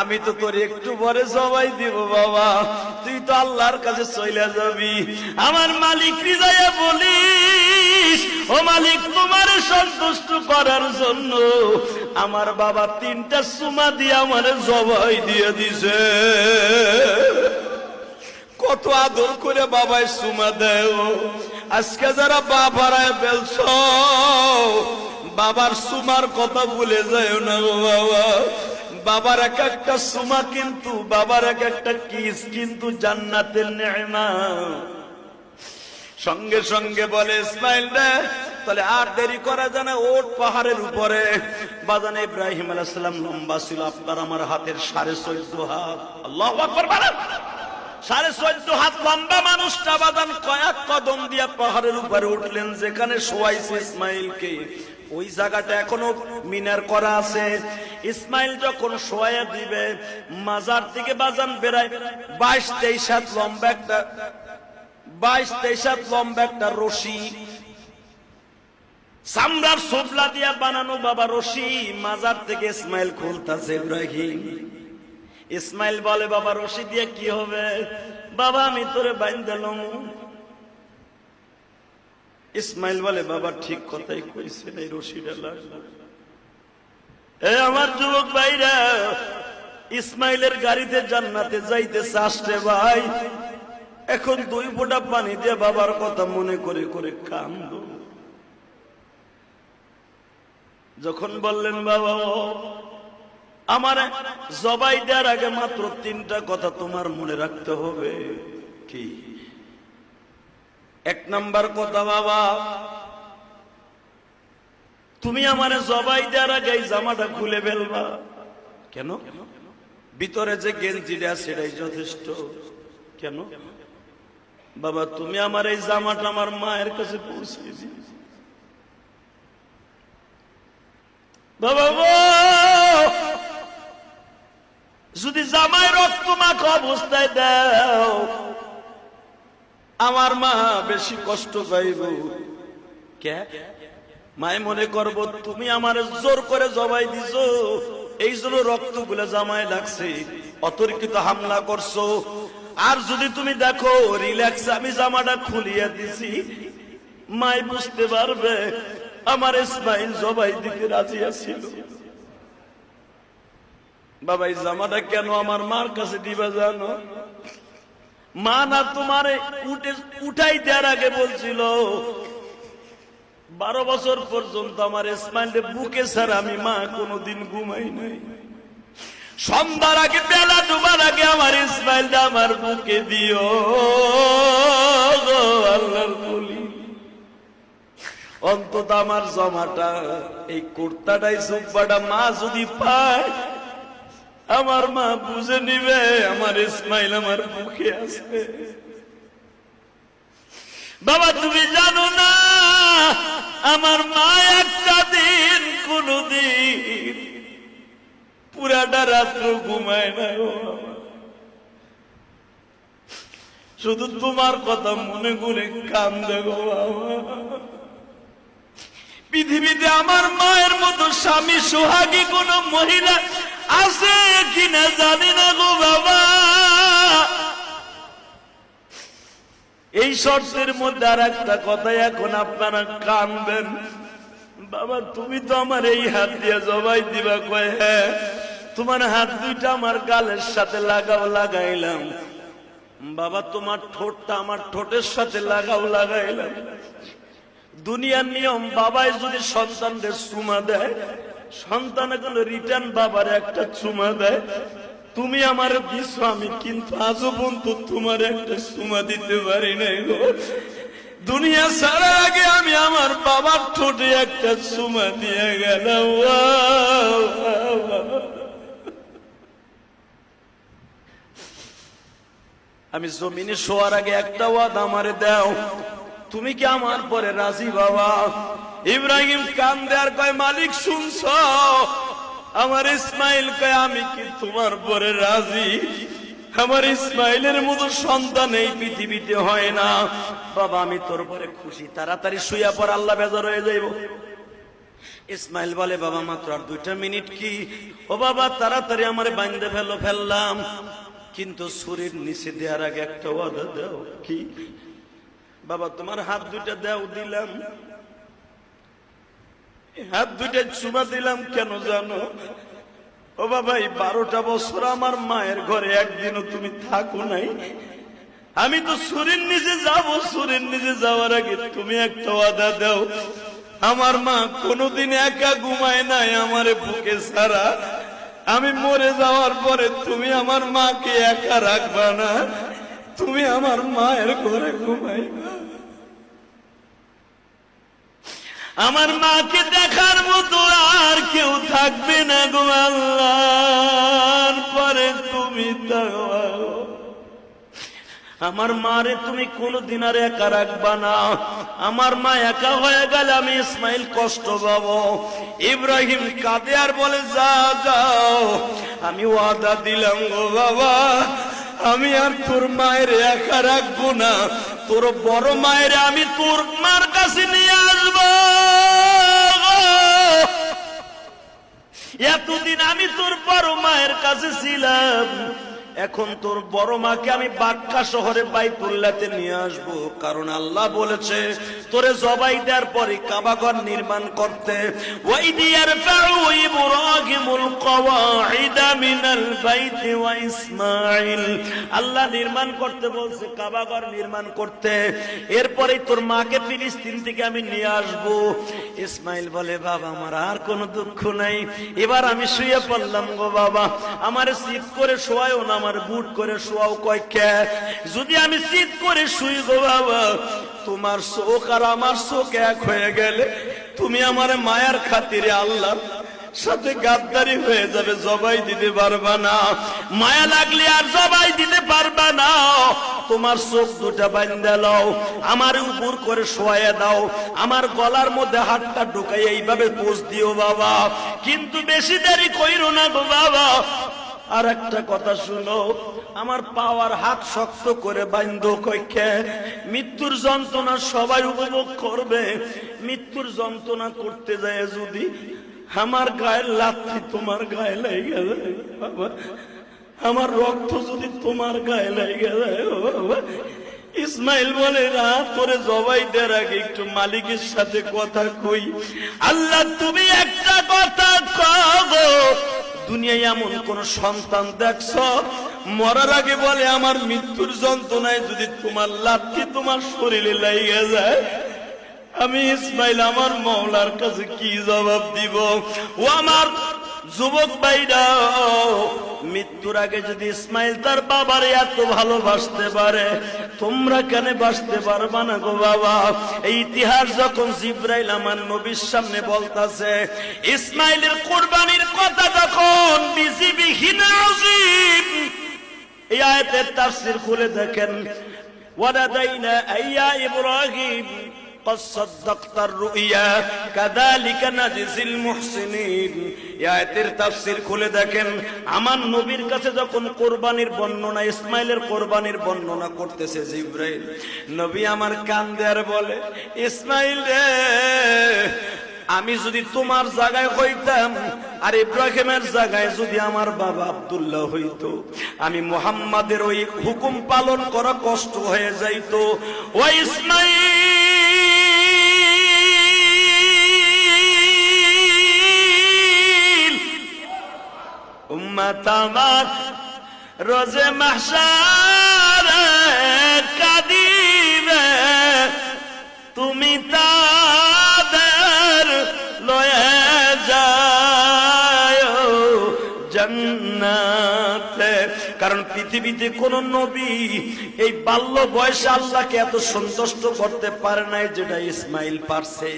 আমি তো তোর একটু পরে সবাই দিব, বাবা। তুই তো আল্লাহর কাছে চলে যাবি। আমার মালিক হৃদয়ে বলিস, ও মালিক, তোমার সন্তুষ্ট করার জন্য আমার বাবা তিনটা সুমা দিয়ে আমার জবাই দিয়ে দিছে। কত আদর করে বাবাই সুমা দেয় আজকে যারা বাবারায় ফেলছ বাবার সুমার কথা ভুলে যায় না বাবা। বাবার এক একটা সুমা কিন্তু, বাবার এক একটা কিস কিন্তু জান্নাতের নেমা। সঙ্গে সঙ্গে বলে, ইসমাইল তাহলে আর দেরি করা জানা ওট পাহাড়ের উপরে। বাজান ইব্রাহিম আলাইসালাম লম্বা ছিল, আপনার আমার হাতের সাড়ে চোদ্দ হাত। সাড়ে চোদ্দ হাত লম্বা মানুষটা বাদান কয়েক কদম দিয়া পাহাড়ের উপরে উঠলেন, যেখানে শোয়াইছে ইসমাইলকে। ওই জায়গাটা এখনও মিনার করা আছে। ইসমাইল যখন শোয়া দিবে, মাজার থেকে বাজান বেড়ায়, বাইশ তেইশ হাত লম্বা একটা, বাইশ তেইশ হাত লম্বা একটা রশি। সামরার সোবলা দিয়া বানানো বাবা রশি, মাজার থেকে ইসমাইল খুলতাছে ইব্রাহিম। ইসমাইল বলে, বাবা, রশি দিয়ে কি হবে? বাবা, আমি তোরে বাইন দিলাম ইসমাইল বলে, বাবা, ঠিক কথাই কইছেন এই রশিটা লাগল এ আমার যুবক ভাইরা, ইসমাইলের গাড়িতে জান্নাতে যাইতেছে আসছে ভাই। এখন দুই ফোঁটা পানি দিয়ে বাবার কথা মনে করে করে কান্দ। যখন বললেন, বাবা, আমার জবাই দেওয়ার আগে মাত্র তিনটা কথা তোমার মনে রাখতে হবে। কি এক নাম্বার কথা, বাবা। তুমি আমার জবাই দেওয়ার আগে জামাটা খুলে ফেলবা। কেন? ভিতরে যে গেঞ্জিটা সেটাই যথেষ্ট। কেন? বাবা, তুমি আমার এই জামাটা আমার মায়ের কাছে পৌঁছে বাবা! যদি জামাই রক্ত মাখ অবস্থায় দাও আমার মা বেশি কষ্ট পাইব। কে? মায় মনে করব, তুমি আমার জোর করে জবাই দিছ। এই জন্য রক্তগুলো জামাই লাগছে। অতর্কিত হামলা করছ। আর যদি তুমি দেখো, রিল্যাক্স, আমি জামাটা খুলিয়ে দিছি। মাই বুঝতে পারবে, আমার ইসমাইল জবাই দিতে রাজি আছিল। বাবা, এই জামাটা কেন আমার মার কাছে দিবা জানো? মা না তোমারে উঠে উঠাই দেওয়ার আগে বলছিল, বারো বছর পর্যন্ত আমার ইসমাইলের বুকে স্যার আমি মা কোনোদিন ঘুমাই নাই। সন্ধ্যার আগে, বেলা ডুবার আগে আমার ইসমাইলটা আমার বুকে দিও আল্লাহর বলি। অন্তত আমার জমাটা, এই কুর্তাটাই সুব্বাটা মা যদি পায় আমার মা বুঝে নিবে, আমার ইসমাইল আমার মুখে আসবে। বাবা, তুমি জানো না, আমার মা একটা দিন কোনদিন পুরাটা রাত্র ঘুমায় না শুধু তোমার কথা মনে করে কান্দে গো বাবা। পৃথিবীতে আমার মায়ের মতো স্বামী, সোহাগী কোন মহিলা আছে কিনা জানি না গো বাবা। এই শর্তের মধ্যে আর একটা কথা, এখন আপনারা কানবেন। বাবা, তুমি তো আমার এই হাত দিয়ে জবাই দিবা কয় হ্যাঁ তোমার হাত দুইটা আমার গালের সাথে লাগাও, লাগাইলাম। বাবা, তোমার ঠোঁটটা আমার ঠোঁটের সাথে লাগাও, লাগাইলাম। দুনিয়ার নিয়ম, বাবাই যদি সন্তানদের চুমা দেয় সন্তান এগুলো রিটার্ন বাবার একটা চুমা দেয়। তুমি আমার আমি কিন্তু আজও পর্যন্ত তোমার একটা চুমা দিতে পারি নাই গো। দুনিয়া সারা আগে আমি আমার বাবার ঠোঁটে একটা চুমা দিয়ে গেলাম। আমি জমিনে শোয়ার আগে একটা ওয়াদ আমারে দাও। তুমি কি আমার পরে রাজি বাবা? ইব্রাহিম কান দেয়ার কয়, মালিক, শুনছ? আমার ইসমাইল কয় আমি কি তোমার পরে রাজি? আমার ইসমাইলের মতো সন্তান এই পৃথিবীতে হয় না। বাবা, আমি তোর পরে খুশি। তাড়াতাড়ি শুয়া পর আল্লাহ বেজার হয়ে যাইব। ইসমাইল বলে, বাবা, মাত্র আর দুইটা মিনিট কি? ও বাবা, তাড়াতাড়ি আমার বাইন্দে ফেলো, ফেললাম। কিন্তু শরীর নিচে দেওয়ার আগে একটা ওয়াদা দাও কি? বাবা, তোমার হাত দুইটা দাও, দিলাম। হাত দুইটা চুমা দিলাম, কেন জানো? ও বাবা এই বারোটা বছর আমার মায়ের ঘরে একদিনও তুমি থাকো নাই। আমি তো সুরের নিচে যাব, সুরের নিচে যাওয়ার আগে তুমি একটা ওয়াদা দাও। আমার মা কোনোদিন একা ঘুমায় নাই আমারে বুকে সারা আমি মরে যাওয়ার পরে তুমি আমার মাকে একা রাখবা না। তুমি আমার মায়ের ঘরে ঘুমাইবা। আমার মাকে দেখার মতো আর কেউ থাকবে না গো আল্লাহর পরে তুমি আমার মারে তুমি কোনদিন আর একা রাখবা না। আমার মা একা হয়ে গেলে আমি ইসমাইল কষ্ট পাবো। ইব্রাহিম কাঁদে আর বলে, যা, যাও। আমি ওয়াদা দিলাম গো বাবা, আমি আর তোর মায়ের একা রাখব না। তোর বড় মায়ের আমি তোর মার কাছে নিয়ে আসব। এতদিন আমি তোর বড় মায়ের কাছে ছিলাম। এখন তোর বড় মাকে আমি বাক্কা শহরে বাইতুল্লাতে নিয়ে আসব। কারণ আল্লাহ বলেছে, তোরে জবাই দেওয়ার পরে কাবাঘর নির্মাণ করতে। ওই দিয়ার ইব্রাহিমুল কওয়াইদা মিনাল বাইতি ওয়া ইসমাইল আল্লাহ নির্মাণ করতে বলছে, কাবাঘর নির্মাণ করতে। এরপরে তোর মাকে ফিলিস্তিন থেকে আমি নিয়ে আসব। ইসমাইল বলে, বাবা, আমার আর কোনো দুঃখ নাই। এবার আমি শুয়ে পড়লাম গো বাবা। আমার শীত করে শোয়াও না আমার বুট করে শোয়াও কয় কে? যদি আমি শীত করে শুই গো বাবা, তোমার চোখ আর আমার চোখ এক হয়ে গেলে তুমি আমার মায়ার খাতিরে আল্লাহ সাথে গাদ্দারি হয়ে যাবে, জবাই দিতে পারবা না। মায়া লাগলে আর জবাই দিতে পারবা না। তোমার চোখ দুটা বান্ধা লাও, আমার উপর করে শোয়া দাও, আমার গলার মধ্যে হাতটা ঢুকাই এইভাবে পোষ দিও বাবা। কিন্তু বেশি দেরি কইরো না গো বাবা আর একটা কথা শুনো, আমার পাওয়ার হাত শক্ত করে বাইন্দ কইকে, মৃত্যুর যন্ত্রণা সবাই উপভোগ করবে। মৃত্যুর যন্ত্রণা করতে যায় যদি আমার গায়ের লাথি তোমার গায়ে লেগে যায়, বাবা। আমার রক্ত যদি তোমার গায়ে লেগে ও বাবা। ইসমাইল বলে, না, তোরে জবাই দেওয়ার আগে একটু মালিকের সাথে কথা কই। আল্লাহ, তুমি একটা কথা কগো দুনিয়ায় এমন কোন সন্তান দেখছ? মরার আগে বলে, আমার মৃত্যুর যন্ত্রণায় যদি তোমার লাঠি তোমার শরীরে লাগিয়ে যায়, আমি ইসমাইল, আমার মৌলার কাছে কি জবাব দিব? ও আমার যুবক ভাইরা, মৃত্যুর আগে যদি ইসমাইল তার বাবার এত ভালোবাসতে পারে, তোমরা কেন বাসতে পারবা না গো বাবা? এই ইতিহাস যখন জিব্রাইল আমার নবীর সামনে বলতাছে, ইসমাইলের কোরবানির কথা যখন বিজিবিহীন আজিম এই আয়াতের তাফসীর খুলে দেখেন ওয়াদাদাইনা আইয়া ইব্রাহিম قد صدقت الرؤيا كذلك نجزي المحسنين আয়াতের তাফসীর খুলে দেখেন আমার নবীর কাছে যখন কোরবানির বর্ণনা ইসমাইলের কোরবানির বর্ণনা করতেছে জিব্রাইল নবী আমার কান দেয়ার বলে ইসমাইল রে আমি যদি তোমার জায়গায় হইতাম আর ইব্রাহিমের জায়গায় যদি আমার বাবা আব্দুল্লাহ হইতো আমি মোহাম্মদের ওই হুকুম পালন করা কষ্ট হয়ে যাইতো ও ইসমাইল আমার রোজে মাহশারে কাদিবে। তুমি তাদের লয়ে যায় জান্নাতে। কারণ পৃথিবীতে কোন নবী এই বাল্য বয়সে আল্লাহকে এত সন্তুষ্ট করতে পারে নাই যেটা ইসমাইল পারছে।